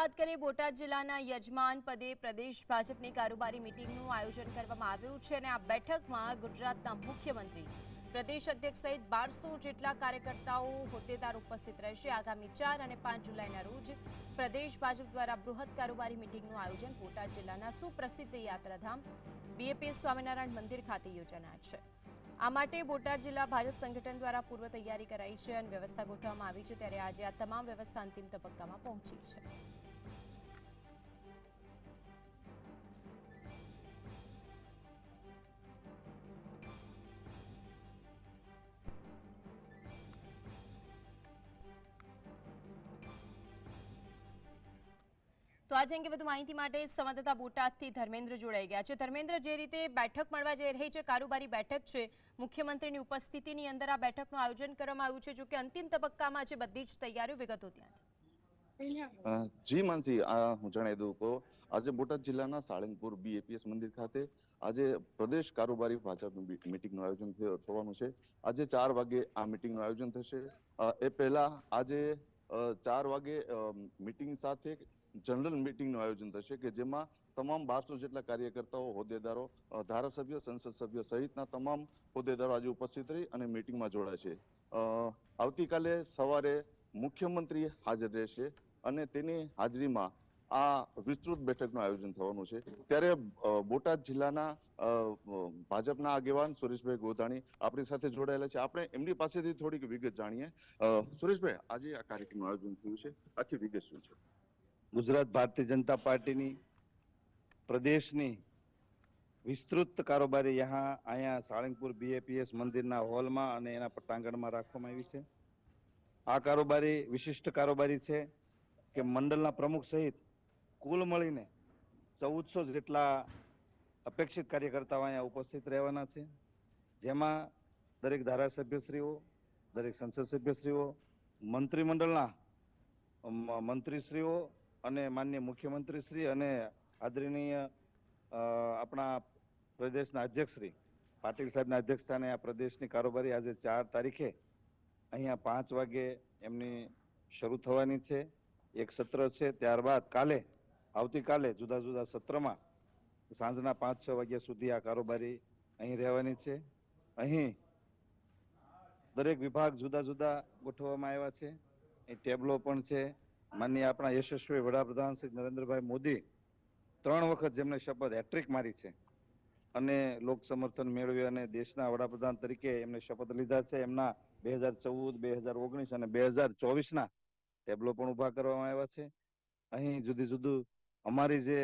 વાત કરીએ બોટાદ જિલ્લાના યજમાન પદે પ્રદેશ ભાજપની કારોબારી મિટિંગનું આયોજન કરવામાં આવ્યું છે અને આ બેઠકમાં ગુજરાતના મુખ્યમંત્રી, પ્રદેશ અધ્યક્ષ સહિત બારસો જેટલા કાર્યકર્તાઓ હોદ્દેદાર ઉપસ્થિત રહેશે. આગામી ચાર અને પાંચ જુલાઈના રોજ પ્રદેશ ભાજપ દ્વારા બૃહદ કારોબારી મિટિંગનું આયોજન બોટાદ જિલ્લાના સુપ્રસિદ્ધ યાત્રાધામ બીએપી સ્વામિનારાયણ મંદિર ખાતે યોજાનાર છે. આ માટે બોટાદ જિલ્લા ભાજપ સંગઠન દ્વારા પૂર્વ તૈયારી કરાઈ છે અને વ્યવસ્થા ગોઠવવામાં આવી છે. ત્યારે આજે આ તમામ વ્યવસ્થા અંતિમ તબક્કામાં પહોંચી છે. તો આજે અંગે વધુ માહિતી માટે સંવાદદાતા બોટાદથી ધર્મેન્દ્ર જોડાઈ ગયા છે. ધર્મેન્દ્ર, જે રીતે બેઠક મળવા જઈ રહી છે, કારોબારી બેઠક છે, મુખ્યમંત્રીની ઉપસ્થિતિની અંદર આ બેઠકનું આયોજન કરવામાં આવ્યું છે, જો કે અંતિમ તબક્કામાં છે બધી જ તૈયારીઓ વિગતો ત્યાંથી. જી માનસી, આ હું જણાવી દઉં તો આજે બોટાદ જિલ્લાના સાળંગપુર બીએપીએસ મંદિર ખાતે આજે પ્રદેશ કારોબારી ભાજપનું મિટિંગનું આયોજન થવાનું છે. આજે ચાર વાગે આ મિટિંગનું આયોજન થશે. એ પહેલા આજે ચાર વાગે મિટિંગ સાથે જનરલ મિટિંગનું આયોજન થશે કે જેમાં તમામ બારસો જેટલા કાર્યકર્તાઓ, હોદ્દેદારો ધારાસભ્ય, સંસદ સભ્ય સહિતના તમામ હોદ્દેદારો આજે ઉપસ્થિત રહી અને મિટિંગમાં જોડાશે. આવતીકાલે સવારે મુખ્યમંત્રી હાજર રહેશે અને તેની હાજરીમાં આ વિસ્તૃત બેઠકનું આયોજન થવાનું છે. ત્યારે બોટાદ જિલ્લાના ભાજપના આગેવાન સુરેશભાઈ ગોધાણી આપણી સાથે જોડાયેલા છે. આપણે એમની પાસેથી થોડીક વિગત જાણીએ. સુરેશભાઈ, આજે આ કાર્યક્રમનું આયોજન થયું છે. આખી વિગત શું છે? ગુજરાત ભારતીય જનતા પાર્ટીની પ્રદેશની વિસ્તૃત કારોબારી યહાં અહીંયા સાળંગપુર બીએપીએસ મંદિરના હોલમાં અને એના પટાંગણમાં રાખવામાં આવી છે. આ કારોબારી વિશિષ્ટ કારોબારી છે કે મંડળના પ્રમુખ સહિત કુલ મળીને ચૌદસો જેટલા અપેક્ષિત કાર્યકર્તાઓ અહીંયા ઉપસ્થિત રહેવાના છે. જેમાં દરેક ધારાસભ્યશ્રીઓ, દરેક સંસદ સભ્યશ્રીઓ મંત્રીમંડળના મંત્રીશ્રીઓ અને માન્ય મુખ્યમંત્રીશ્રી અને આદરણીય આપણા પ્રદેશના અધ્યક્ષશ્રી. પાટીલ સાહેબના અધ્યક્ષસ્થાને આ પ્રદેશની કારોબારી આજે ચાર તારીખે અહીંયા પાંચ વાગે એમની શરૂ થવાની છે. એક સત્ર છે. ત્યારબાદ કાલે, આવતીકાલે જુદા જુદા સત્રમાં સાંજના પાંચ છ વાગ્યા સુધી આ કારોબારી અહીં રહેવાની છે. અહીં દરેક વિભાગ જુદા જુદા ગોઠવવામાં આવ્યા છે. એ ટેબલો પણ છે. માનનીય આપણા યશસ્વી વડાપ્રધાન શ્રી નરેન્દ્રભાઈ મોદી ત્રણ વખત જેમને શપથ હેટ્રિક મારી છે અને લોક સમર્થન મેળવી અને દેશના વડાપ્રધાન તરીકે એમને શપથ લીધા છે. એમના બે હજાર ચૌદ, બે હજાર ઓગણીસ અને બે હજાર ચોવીસના ટેબલો પણ ઊભા કરવામાં આવ્યા છે. અહીં જુદી જુદું અમારી જે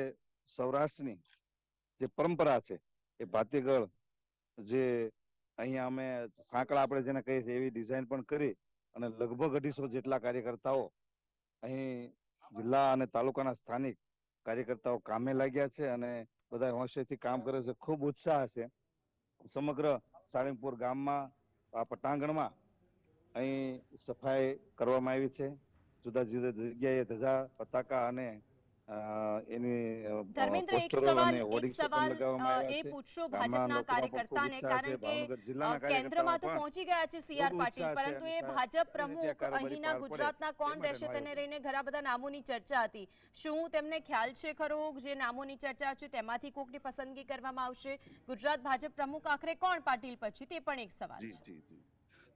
સૌરાષ્ટ્રની જે પરંપરા છે એ ભાતીગળ જે અહીંયા અમે સાંકળા આપણે જેને કહીએ છીએ એવી ડિઝાઇન પણ કરી અને લગભગ અઢીસો જેટલા કાર્યકર્તાઓ અહીં જિલ્લા અને તાલુકાના સ્થાનિક કાર્યકર્તાઓ કામે લાગ્યા છે અને બધા હોંશેથી કામ કરે છે. ખૂબ ઉત્સાહ છે. સમગ્ર સાળંગપુર ગામમાં, આ પટાંગણમાં અહીં સફાઈ કરવામાં આવી છે. જુદા જુદા જગ્યાએ ધજા, પતાકા અને ધર્મેન્દ્ર એક સવાલ એક એ પૂછશો ભાજપના કાર્યકર્તાને કારણ કે કેન્દ્રમાં તો પહોંચી ગયા છે સીઆર પાટીલ પરંતુ એ ભાજપ પ્રમુખ અહીંના ગુજરાતના કોણ રહેશે તેને. લઈને ઘણા બધા નામોની ચર્ચા હતી શું તેમને ખ્યાલ છે ખરો જે નામોની ચર્ચા છે તેમાંથી કોકની પસંદગી કરવામાં આવશે ગુજરાત ભાજપ પ્રમુખ આખરે કોણ પાટીલ પછી તે પણ એક સવાલ છે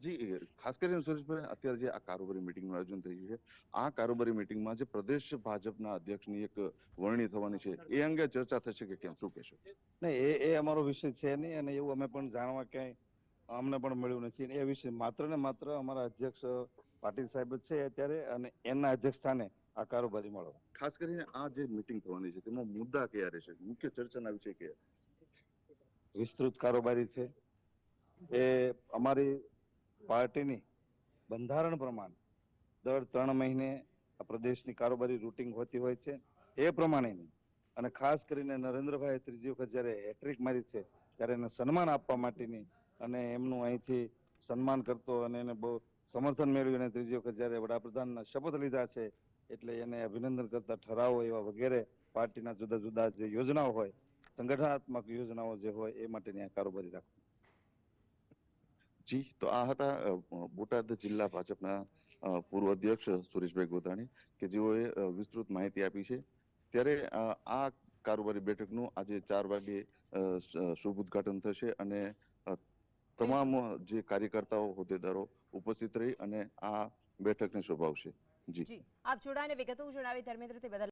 જી ખાસ કરીને સુરેશભાઈ અત્યારે જે આ કારોબારી મિટિંગનું આયોજન થયું છે આ કારોબારી મિટિંગમાં જે પ્રદેશ ભાજપના અધ્યક્ષની એક વરણી થવાની છે એ અંગે ચર્ચા થશે કે કેમ? શું કહેશો? નહીં એ એ અમારો વિષય છે નહીં અને એવું અમે પણ જાણવા ક્યાંય અમને પણ મળ્યું નથી એ વિષય માત્ર ને માત્ર અમારા અધ્યક્ષ પાટીલ સાહેબ છે અત્યારે અને એમના અધ્યક્ષ સ્થાને આ કારોબારી મળો ખાસ કરીને આ જે મિટિંગ થવાની છે તેમાં મુદ્દા કયા રહેશે મુખ્ય ચર્ચાના વિષય કયા વિસ્તૃત કારોબારી છે. એ અમારી પાર્ટીની બંધારણ પ્રમાણે દર ત્રણ મહિને આ પ્રદેશની કારોબારી રૂટિંગ હોતી હોય છે. એ પ્રમાણેની અને ખાસ કરીને નરેન્દ્રભાઈ ત્રીજી વખત જ્યારે હેટ્રિક મારી છે, ત્યારે એને સન્માન આપવા માટેની અને એમનું અહીંથી સન્માન કરતો અને એને બહુ સમર્થન મેળવીને ત્રીજી વખત જ્યારે વડાપ્રધાનના શપથ લીધા છે, એટલે એને અભિનંદન કરતા ઠરાવો એવા વગેરે પાર્ટીના જુદા જુદા જે યોજનાઓ હોય, સંગઠનાત્મક યોજનાઓ જે હોય, એ માટેની આ કારોબારી રાખવી જી, તો આ હતા બોટાદ જિલ્લા ભાજપના પૂર્વ અધ્યક્ષ સુરેશભાઈ ગોધાણી કે જેઓએ વિસ્તૃત માહિતી આપી છે. ત્યારે આ કારોબારી બેઠકનું આજે ચાર વાગે શુભ ઉદ્ઘાટન થશે અને તમામ જે કાર્યકર્તાઓ, હોદ્દેદારો ઉપસ્થિત રહી અને આ બેઠકને શોભાવશે. જી. આપ જોડાને વિગતો જણાવી ધર્મેન્દ્ર બદલ